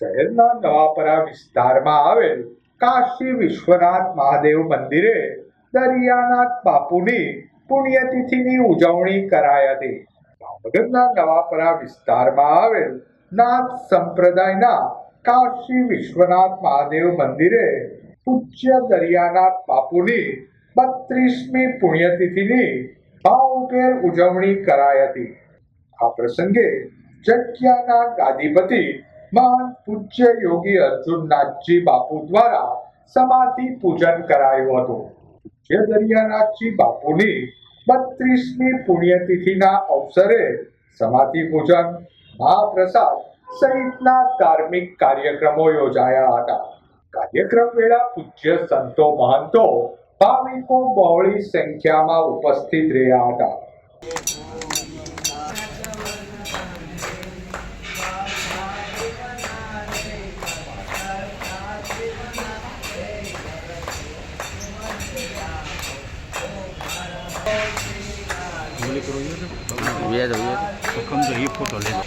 શહેરના નવાપરા વિસ્તારમાં આવેલ કાશી વિશ્વનાથ મહાદેવ મંદિરે દરિયાનાથ બાપુની પુણ્યતિથિની ઉજવણી કરાઈ હતી. ભાવનગરના નવાપરા વિસ્તારમાં આવેલ નાથ સંપ્રદાયના કાશી વિશ્વનાથ મહાદેવ મંદિરે પૂજ્ય દરિયાનાથ બાપુની બત્રીસમી પુણ્યતિથિની ભાવભેર ઉજવણી કરાઈ હતી. આ પ્રસંગે જગ્યાના ગાદીપતિ મહાન પૂજ્ય યોગી અર્જુનનાથજી બાપુ દ્વારા સમાધિ પૂજન કરાયું હતું. જે દરિયાનાથજી બાપુની બત્રીસમી પુણ્યતિથિના અવસરે સમાધિ પૂજન, મહાપ્રસાદ સહિતના ધાર્મિક કાર્યક્રમો યોજાયા હતા. કાર્યક્રમ વેળા પૂજ્ય સંતો મહંતો, ભાવિકો બહોળી સંખ્યામાં ઉપસ્થિત રહ્યા હતા. બોલી કરો વિયા તો વિયા સખમ તો એ ફોટો લેજો